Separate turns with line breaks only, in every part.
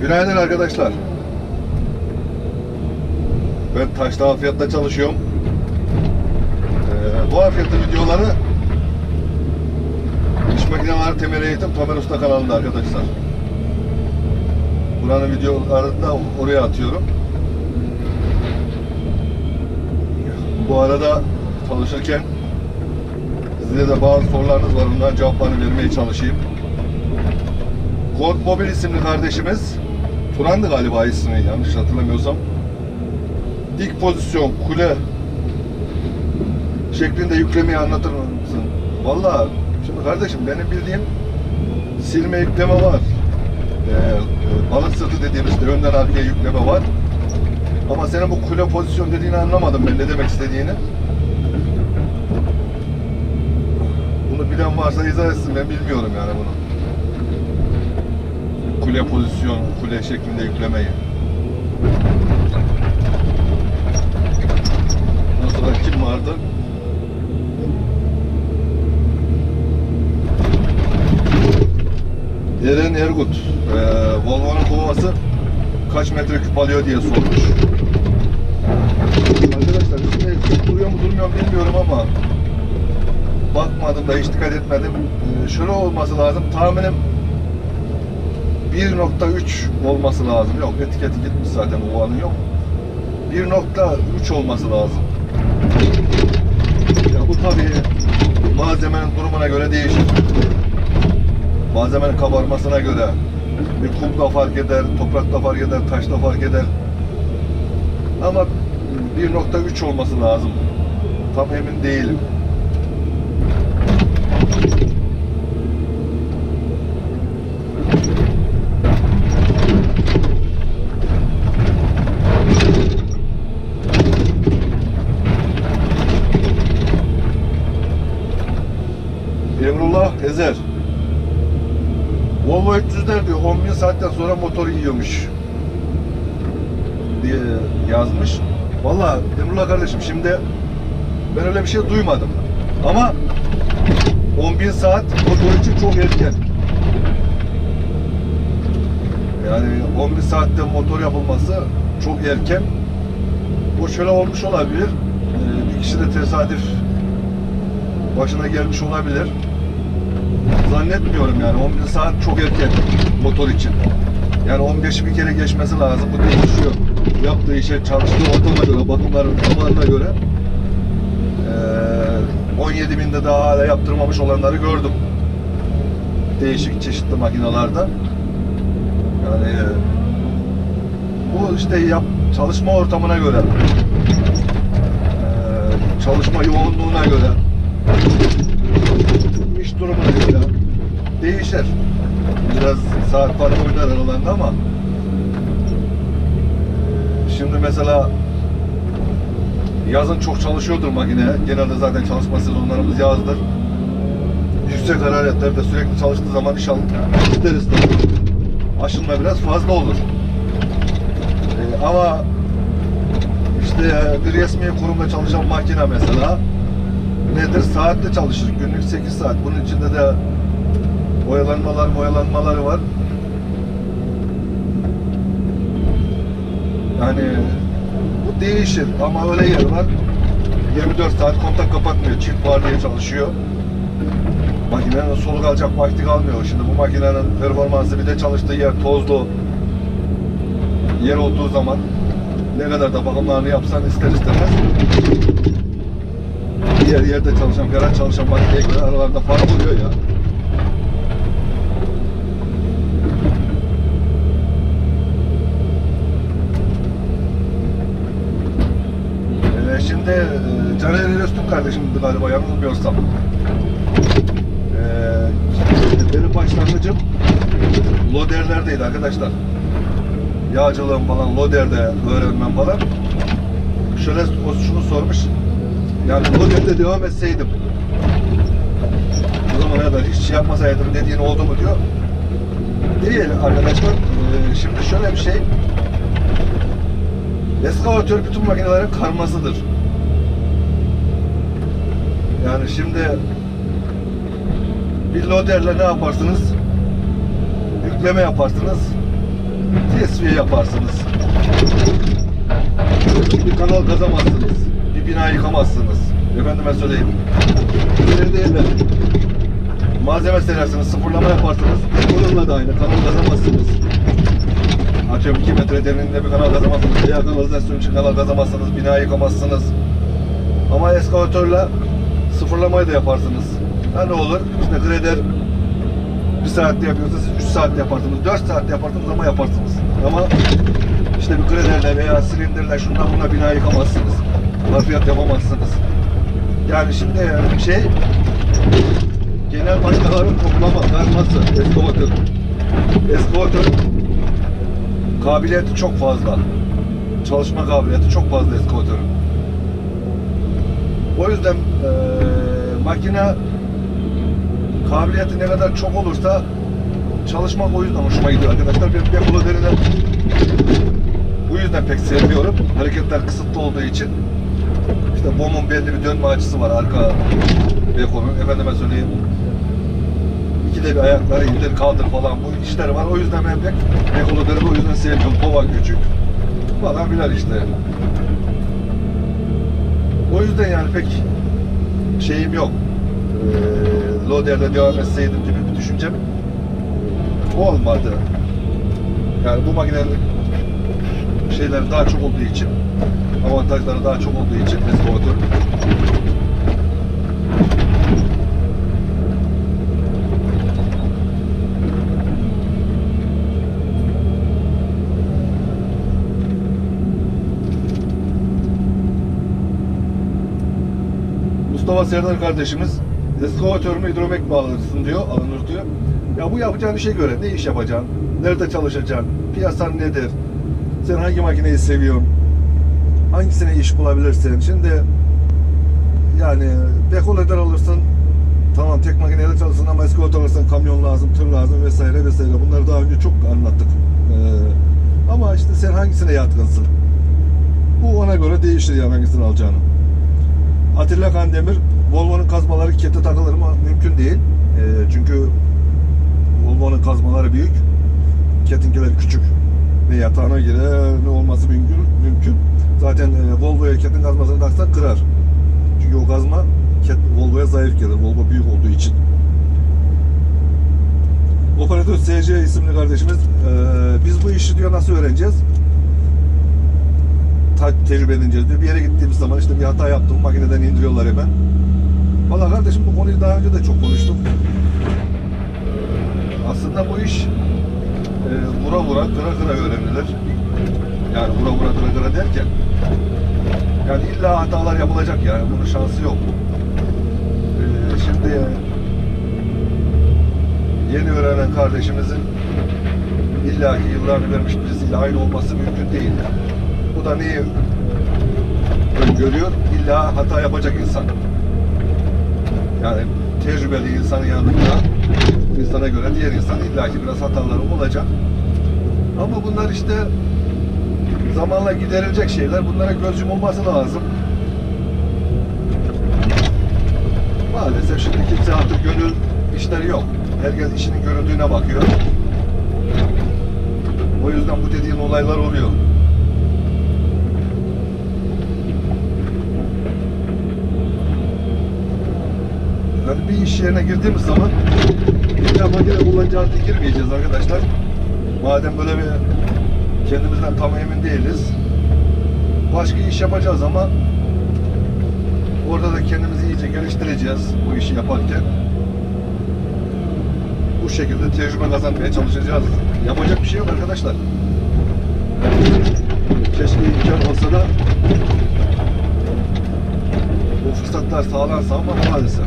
Günaydın arkadaşlar. Ben Taşdağ Fiyat'ta çalışıyorum. Ee, bu Fiyat'ın videoları İş Makineleri Temel Eğitim Tamer Usta kanalında arkadaşlar. Buranın videolarını da oraya atıyorum. Bu arada çalışırken size de bazı sorularınız var. Onların cevaplarını vermeye çalışayım. Gold Mobil isimli kardeşimiz Turan'dı galiba ismi yanlış hatırlamıyorsam. Dik pozisyon kule şeklinde yüklemeyi anlatır mısın? Valla şimdi kardeşim benim bildiğim silme yükleme var. Ee, balık sırtı dediğimiz işte önden arkaya yükleme var. Ama senin bu kule pozisyon dediğini anlamadım ben ne demek istediğini. Bunu bilen varsa izah etsin ben bilmiyorum yani bunu kule pozisyon, kule şeklinde yüklemeyi. Sonra kim vardı? Eren Ergut. Ee, Volvo'nun kovası kaç metreküp alıyor diye sormuş. Arkadaşlar üstüne çok duruyor mu durmuyor mu bilmiyorum ama bakmadım da hiç dikkat etmedim. Ee, şöyle olması lazım. Tahminim 1.3 olması lazım. Yok etiketi gitmiş zaten ovanın yok. 1.3 olması lazım. Ya bu tabii malzemenin durumuna göre değişir. Malzemenin kabarmasına göre bir kumda fark eder, toprakta fark eder, taşta fark eder. Ama 1.3 olması lazım. Tam emin değilim. Emrullah Ezer. Volvo 300'ler diyor 10 bin saatten sonra motoru yiyormuş diye yazmış. Valla Emrullah kardeşim şimdi ben öyle bir şey duymadım. Ama 10 bin saat motor için çok erken. Yani 10 bin saatte motor yapılması çok erken. Bu şöyle olmuş olabilir. Ee, bir kişi de tesadüf başına gelmiş olabilir. Zannetmiyorum yani 10 bin saat çok erken motor için. Yani 15'i bir kere geçmesi lazım. Bu değişiyor. Yaptığı işe, çalıştığı ortama göre, bakımların zamanına göre. Ee, 17 binde daha hala yaptırmamış olanları gördüm. Değişik çeşitli makinalarda. Yani bu işte yap, çalışma ortamına göre, çalışma yoğunluğuna göre, durumuna göre değişir. Biraz saat farkı oynar aralarında ama şimdi mesela yazın çok çalışıyordur makine. Genelde zaten çalışma sezonlarımız yazdır. Yüksek hararetlerde sürekli çalıştığı zaman inşallah ister istemez aşınma biraz fazla olur. Ee, ama işte bir resmi kurumda çalışan makine mesela nedir? Saatte çalışır. Günlük 8 saat. Bunun içinde de oyalanmalar boyalanmaları var. Yani bu değişir ama öyle yer var. 24 saat kontak kapatmıyor. Çift var diye çalışıyor. Makinenin soluk alacak vakti kalmıyor. Şimdi bu makinenin performansı bir de çalıştığı yer tozlu yer olduğu zaman ne kadar da bakımlarını yapsan ister istemez diğer yerde çalışan, ferah çalışan makineye aralarında fark oluyor ya. Ee, şimdi e, Caner Eröstün kardeşimdi galiba yanılmıyorsam. Ee, benim başlangıcım loderlerdeydi arkadaşlar. Yağcılığım falan, loderde öğrenmem falan. Şöyle o şunu sormuş. Yani loderde devam etseydim o zamana kadar hiç şey yapmasaydım dediğin oldu mu diyor. Değil arkadaşlar. Ee, şimdi şöyle bir şey. Eskavatör bütün makinelerin karmasıdır. Yani şimdi bir loderle ne yaparsınız? Yükleme yaparsınız. tesviye yaparsınız. Bir kanal kazamazsınız. Bina yıkamazsınız. Efendime söyleyeyim. Öyle değil de malzeme serersiniz, sıfırlama yaparsınız. Bununla da aynı. Kanal kazamazsınız. Atıyorum 2 metre derinliğinde bir kanal kazamazsınız. Veya kanalizasyon için kanal kazamazsınız. Bina yıkamazsınız. Ama eskavatörle sıfırlamayı da yaparsınız. Ha ne olur? İşte grader bir saatte yapıyorsanız siz 3 saatte yaparsınız. 4 saatte yaparsınız ama yaparsınız. Ama işte bir graderle veya silindirle şundan buna bina yıkamazsınız. Harfiyat yapamazsınız. Yani şimdi şey genel başkaların toplama, karması, eskavatör. Eskavatör kabiliyeti çok fazla. Çalışma kabiliyeti çok fazla eskavatörün. O yüzden eee makine kabiliyeti ne kadar çok olursa çalışmak o yüzden hoşuma gidiyor arkadaşlar. Ben Bekolo derine bu yüzden pek sevmiyorum. Hareketler kısıtlı olduğu için. İşte bomun belli bir dönme açısı var arka Beko'nun. Efendime söyleyeyim. İkide bir ayakları indir kaldır falan bu işler var. O yüzden ben pek derini o yüzden sevmiyorum. Kova küçük falan filan işte. O yüzden yani pek şeyim yok. Ee, Loder'de devam etseydim gibi bir düşüncem olmadı. Yani bu makinenin şeyleri daha çok olduğu için avantajları daha çok olduğu için eskavatör Mustafa Serdar kardeşimiz eskavatörümü hidromek bağlanırsın diyor, alınır diyor. Ya bu yapacağın işe göre ne iş yapacaksın? Nerede çalışacaksın? Piyasan nedir? Sen hangi makineyi seviyorsun? Hangisine iş bulabilirsin? Şimdi yani dekolatör alırsın tamam tek makineyle çalışsın ama eskavatör alırsın kamyon lazım, tır lazım vesaire vesaire. Bunları daha önce çok anlattık. Ee, ama işte sen hangisine yatkınsın? Bu ona göre değişir yani hangisini alacağını. Atilla Kandemir Volvo'nun kazmaları kete takılır mı? Mümkün değil. Ee, çünkü Volvo'nun kazmaları büyük. Ketinkiler küçük. Ne yatağına girer ne olması mümkün. mümkün. Zaten e, Volvo'ya ketin kazmasını taksak kırar. Çünkü o kazma Volvo'ya zayıf gelir. Volvo büyük olduğu için. Operatör SC isimli kardeşimiz e, biz bu işi diyor nasıl öğreneceğiz? Ta- tecrübe edineceğiz diyor. Bir yere gittiğimiz zaman işte bir hata yaptım makineden indiriyorlar hemen. Valla kardeşim bu konuyu daha önce de çok konuştuk. Aslında bu iş e, vura vura kıra kıra öğrenilir. Yani vura vura kıra kıra derken yani illa hatalar yapılacak yani bunun şansı yok. E, şimdi yeni öğrenen kardeşimizin illaki yıllarını vermiş birisiyle aynı olması mümkün değil. Bu da neyi öngörüyor? İlla hata yapacak insan. Yani tecrübeli insanın yanında insana göre diğer insan illaki biraz hataları olacak. Ama bunlar işte zamanla giderilecek şeyler. Bunlara göz yumulması lazım. Maalesef şimdi kimse artık gönül işleri yok. Herkes işinin görüldüğüne bakıyor. O yüzden bu dediğin olaylar oluyor. Yani bir iş yerine girdiğimiz zaman ya makine kullanacağız diye girmeyeceğiz arkadaşlar. Madem böyle bir kendimizden tam emin değiliz. Başka iş yapacağız ama orada da kendimizi iyice geliştireceğiz bu işi yaparken. Bu şekilde tecrübe kazanmaya çalışacağız. Yapacak bir şey yok arkadaşlar. Keşke imkan olsa da bu fırsatlar sağlansa ama maalesef.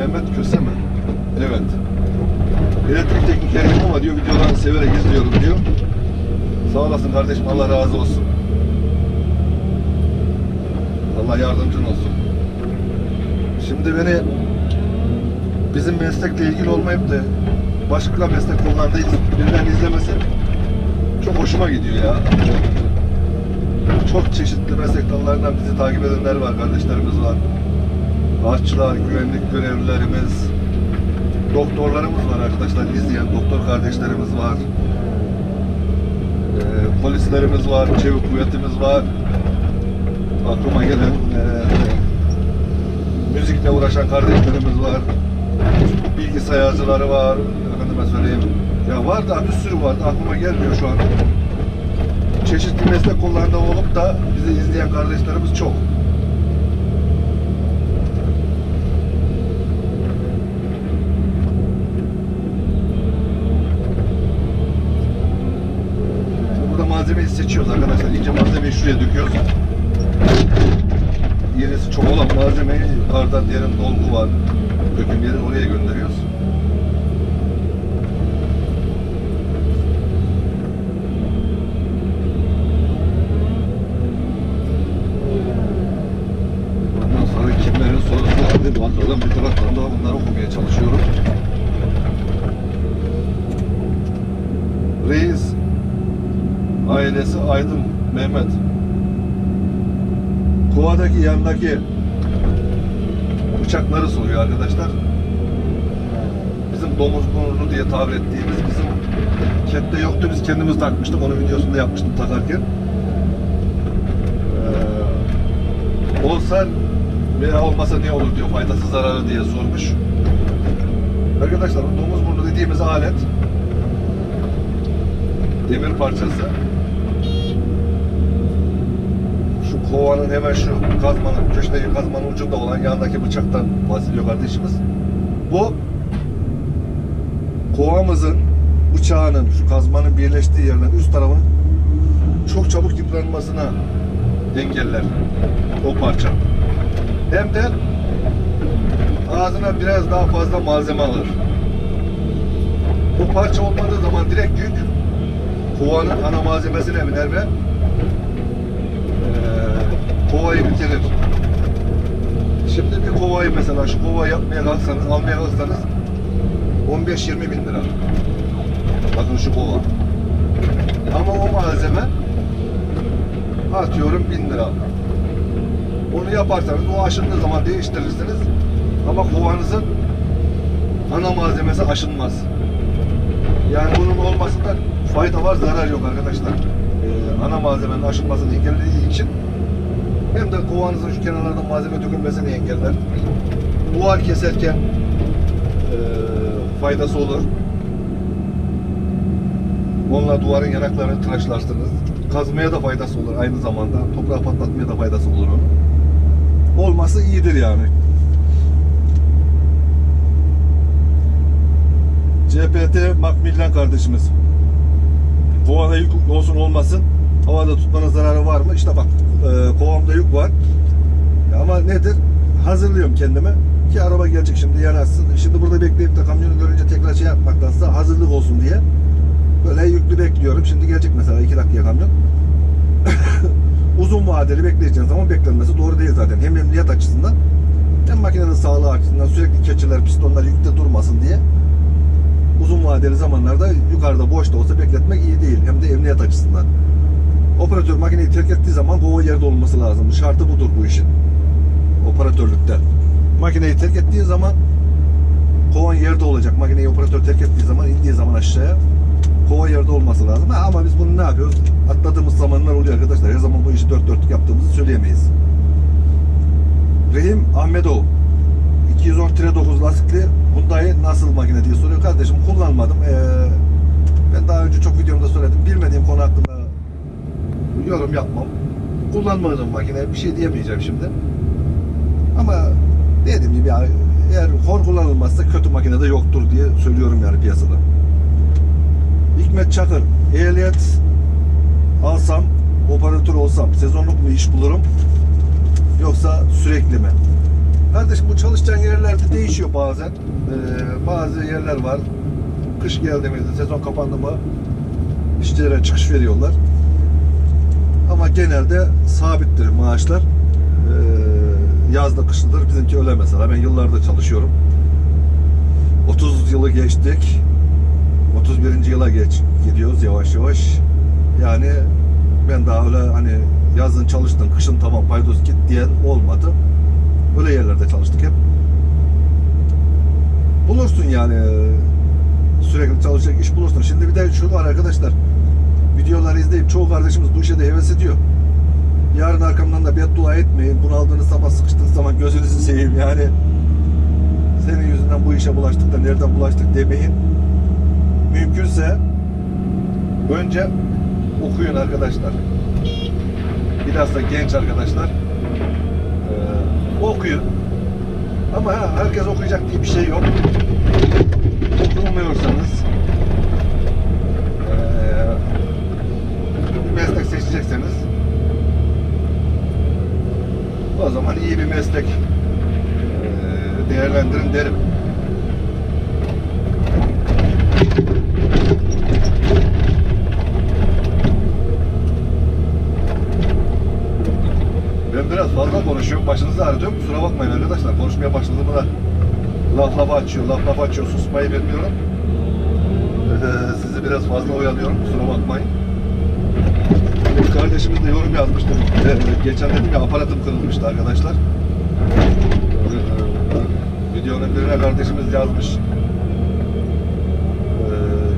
Mehmet Köseme. Evet. Elektrik teknikerim ama diyor videolarını severek izliyorum diyor. Sağ olasın kardeşim Allah razı olsun. Allah yardımcın olsun. Şimdi beni bizim meslekle ilgili olmayıp da başka meslek konularında birinden izlemesi çok hoşuma gidiyor ya. Çok çeşitli meslek dallarından bizi takip edenler var, kardeşlerimiz var. Aşçılar, güvenlik görevlilerimiz, doktorlarımız var arkadaşlar, izleyen doktor kardeşlerimiz var. Ee, polislerimiz var, çevik kuvvetimiz var. Aklıma gelen ee, müzikle uğraşan kardeşlerimiz var. Bilgisayarcıları var, efendime söyleyeyim. Ya var da bir sürü var aklıma gelmiyor şu an. Çeşitli meslek kollarında olup da bizi izleyen kardeşlerimiz çok. Şimdi burada seçiyoruz arkadaşlar. İnce malzemeyi şuraya döküyoruz. Yerisi çok olan malzemeyi yukarıdan diyelim dolgu var. Döküm yeri oraya gönderiyoruz. Ondan sonra kimlerin sorusu vardı. Bakalım bir taraftan da bunları okumaya çalışıyorum. Reis ailesi Aydın Mehmet. Kovadaki yandaki bıçakları soruyor arkadaşlar. Bizim domuz burnu diye tabir ettiğimiz bizim kette yoktu. Biz kendimiz takmıştık. Onun videosunu da yapmıştım takarken. Ee, olsa veya olmasa ne olur diyor. Faydası zararı diye sormuş. Arkadaşlar bu domuz burnu dediğimiz alet demir parçası şu kovanın hemen şu kazmanın köşedeki kazmanın ucunda olan yanındaki bıçaktan bahsediyor kardeşimiz. Bu kovamızın bıçağının şu kazmanın birleştiği yerden üst tarafın çok çabuk yıpranmasına engeller o parça. Hem de ağzına biraz daha fazla malzeme alır. Bu parça olmadığı zaman direkt yük kovanın ana malzemesine biner ve kovayı bitirir. Şimdi bir kovayı mesela şu kovayı yapmaya kalksanız, almaya kalksanız 15-20 bin lira. Bakın şu kova. Ama o malzeme atıyorum 1000 lira. Onu yaparsanız o aşındığı zaman değiştirirsiniz. Ama kovanızın ana malzemesi aşınmaz. Yani bunun olmasında fayda var, zarar yok arkadaşlar. Ee, ana malzemenin aşınmasını engellediği için kovanızın şu kenarlardan malzeme dökülmesini engeller. Duvar keserken e, faydası olur. Onunla duvarın yanaklarını tıraşlarsınız. Kazmaya da faydası olur aynı zamanda. Toprağı patlatmaya da faydası olur. Olması iyidir yani. CPT Macmillan kardeşimiz. Kovada yük olsun olmasın. Havada tutmanın zararı var mı? İşte bak e, kovamda yük var. Ama nedir? Hazırlıyorum kendime. Ki araba gelecek şimdi yanaşsın. Şimdi burada bekleyip de kamyonu görünce tekrar şey yapmaktansa hazırlık olsun diye. Böyle yüklü bekliyorum. Şimdi gelecek mesela 2 dakika kamyon. Uzun vadeli bekleyeceğin zaman beklenmesi doğru değil zaten. Hem emniyet açısından hem makinenin sağlığı açısından sürekli keçiler, pistonlar yükte durmasın diye uzun vadeli zamanlarda yukarıda boşta olsa bekletmek iyi değil. Hem de emniyet açısından. Operatör makineyi terk ettiği zaman kova yerde olması lazım. Şartı budur bu işin. Operatörlükte. Makineyi terk ettiği zaman kovan yerde olacak. Makineyi operatör terk ettiği zaman indiği zaman aşağıya kova yerde olması lazım. Ama biz bunu ne yapıyoruz? Atladığımız zamanlar oluyor arkadaşlar. Her zaman bu işi dört dörtlük yaptığımızı söyleyemeyiz. Rehim Ahmetov 210-9 lastikli Hyundai nasıl makine diye soruyor. Kardeşim kullanmadım. Ee, ben daha önce çok videomda söyledim. Bilmediğim konu hakkında yorum yapmam. Kullanmadığım makine bir şey diyemeyeceğim şimdi. Ama dediğim gibi yani eğer hor kullanılmazsa kötü makine de yoktur diye söylüyorum yani piyasada. Hikmet Çakır, ehliyet alsam, operatör olsam sezonluk mu iş bulurum yoksa sürekli mi? Kardeşim bu çalışacağın yerlerde değişiyor bazen. Ee, bazı yerler var. kış geldi miydi, sezon kapandı mı işçilere çıkış veriyorlar. Ama genelde sabittir maaşlar. Ee, yazda kışlıdır. Bizimki öyle mesela. Ben yıllardır çalışıyorum. 30 yılı geçtik. 31. yıla geç gidiyoruz yavaş yavaş. Yani ben daha öyle hani yazın çalıştın, kışın tamam paydos git diyen olmadı. Öyle yerlerde çalıştık hep. Bulursun yani sürekli çalışacak iş bulursun. Şimdi bir de şu var arkadaşlar. Videoları izleyip çoğu kardeşimiz bu işe de heves ediyor. Yarın arkamdan da beddua etmeyin. Bunaldığınız zaman sıkıştığınız zaman gözünüzü seveyim yani. Senin yüzünden bu işe bulaştık da nereden bulaştık demeyin. Mümkünse önce okuyun arkadaşlar. Bilhassa genç arkadaşlar. Ee, okuyun. Ama ha, herkes okuyacak diye bir şey yok. Okumuyorsanız eee, bir meslek seçecekseniz o zaman iyi bir meslek değerlendirin derim. Ben biraz fazla konuşuyorum. Başınızı ağrıtıyorum. Kusura bakmayın arkadaşlar. Konuşmaya başladığımda da laf lafa açıyor, laf lafa açıyor. Susmayı bilmiyorum. Ee, sizi biraz fazla oyalıyorum. Kusura bakmayın. Kardeşimiz de yorum yazmıştı. Ee, geçen dedim ya aparatım kırılmıştı arkadaşlar. Ee, videonun kardeşimiz yazmış. Ee,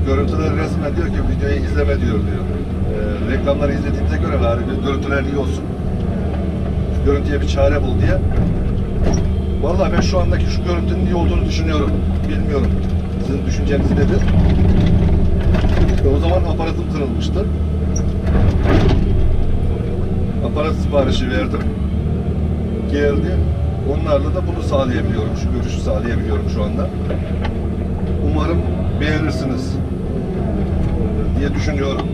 görüntüler resmen diyor ki videoyu izleme diyor diyor. Ee, reklamları izlediğimize göre bari görüntüler iyi olsun. Görüntüye bir çare bul diye. Vallahi ben şu andaki şu görüntünün iyi olduğunu düşünüyorum. Bilmiyorum. Sizin düşünceniz nedir? İşte o zaman aparatım kırılmıştı. Aparat siparişi verdim. Geldi. Onlarla da bunu sağlayabiliyorum. Şu görüşü sağlayabiliyorum şu anda. Umarım beğenirsiniz diye düşünüyorum.